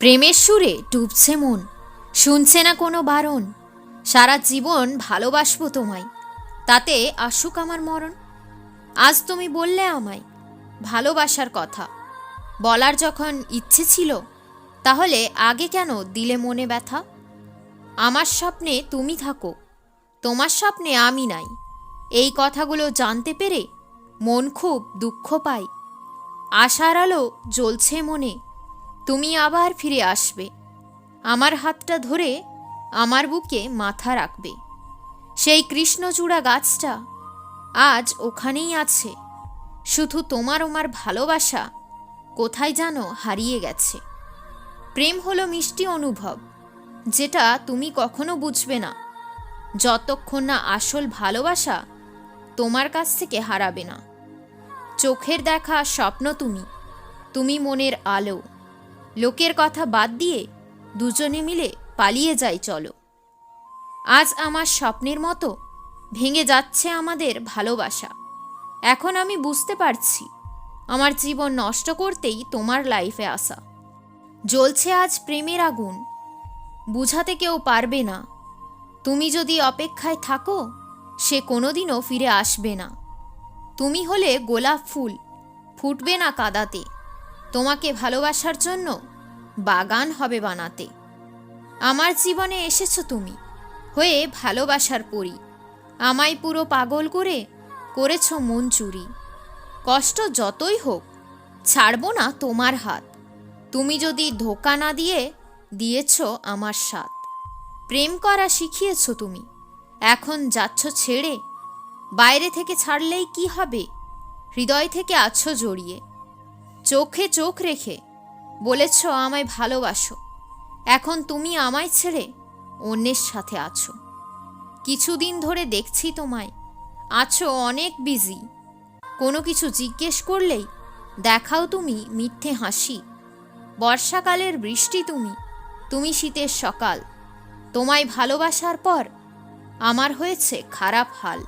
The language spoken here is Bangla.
প্রেমের সুরে ডুবছে মন, শুনছে না কোনো বারণ। সারা জীবন ভালোবাসবো তোমায়, তাতে আসুক আমার মরণ। আজ তুমি বললে আমায়, ভালোবাসার কথা। বলার যখন ইচ্ছে ছিল, তাহলে আগে কেন দিলে মনে ব্যথা? আমার স্বপ্নে তুমি থাকো, তোমার স্বপ্নে আমি নাই। এই কথাগুলো জানতে পেরে মন খুব দুঃখ পায়। আশার আলো জ্বলছে মনে তুমি আবার ফিরে আসবে। আমার হাতটা ধরে আমার বুকে মাথা রাখবে। সেই কৃষ্ণচূড়া গাছটা আজ ওখানেই আছে। শুধু তোমার ওমার ভালোবাসা কোথায় যেন হারিয়ে গেছে। প্রেম হলো মিষ্টি অনুভব, যেটা তুমি কখনো বুঝবে না। যতক্ষণ না আসল ভালোবাসা তোমার কাছ থেকে হারাবে না। চোখের দেখা স্বপ্ন তুমি তুমি মনের আলো। লোকের কথা বাদ দিয়ে দুজনে মিলে পালিয়ে যাই, চলো। আজ আমার স্বপ্নের মতো ভেঙে যাচ্ছে আমাদের ভালোবাসা। এখন আমি বুঝতে পারছি আমার জীবন নষ্ট করতেই তোমার লাইফে আসা। জ্বলছে আজ প্রেমের আগুন, বুঝাতে কেউ পারবে না। তুমি যদি অপেক্ষায় থাকো, সে কোনোদিনও ফিরে আসবে না। তুমি হলে গোলাপ ফুল, ফুটবে না কাদাতে। তোমাকে ভালোবাসার জন্য বাগান হবে বানাতে। আমার জীবনে এসেছ তুমি, হয়ে ভালোবাসার পরি। আমায় পুরো পাগল করে করেছ মন চুরি। কষ্ট যতই হোক, ছাড়বো না তোমার হাত। তুমি যদি ধোকা না দিয়ে দিয়েছ আমার সাথ। প্রেম করা শিখিয়েছ তুমি, এখন যাচ্ছ ছেড়ে। বাইরে থেকে ছাড়লেই কি হবে? হৃদয় থেকে আছো জড়িয়ে। চোখে চোখ রেখে বলেছ আমায় ভালোবাসো। এখন তুমি আমায় ছেড়ে অন্যের সাথে আছো। কিছুদিন ধরে দেখছি তোমায়। আছো অনেক বিজি কোনো কিছু জিজ্ঞেস করলেই দেখাও তুমি মিথ্যে হাসি। বর্ষাকালের বৃষ্টি তুমি তুমি শীতের সকাল। তোমায় ভালোবাসার পর আমার হয়েছে খারাপ হাল।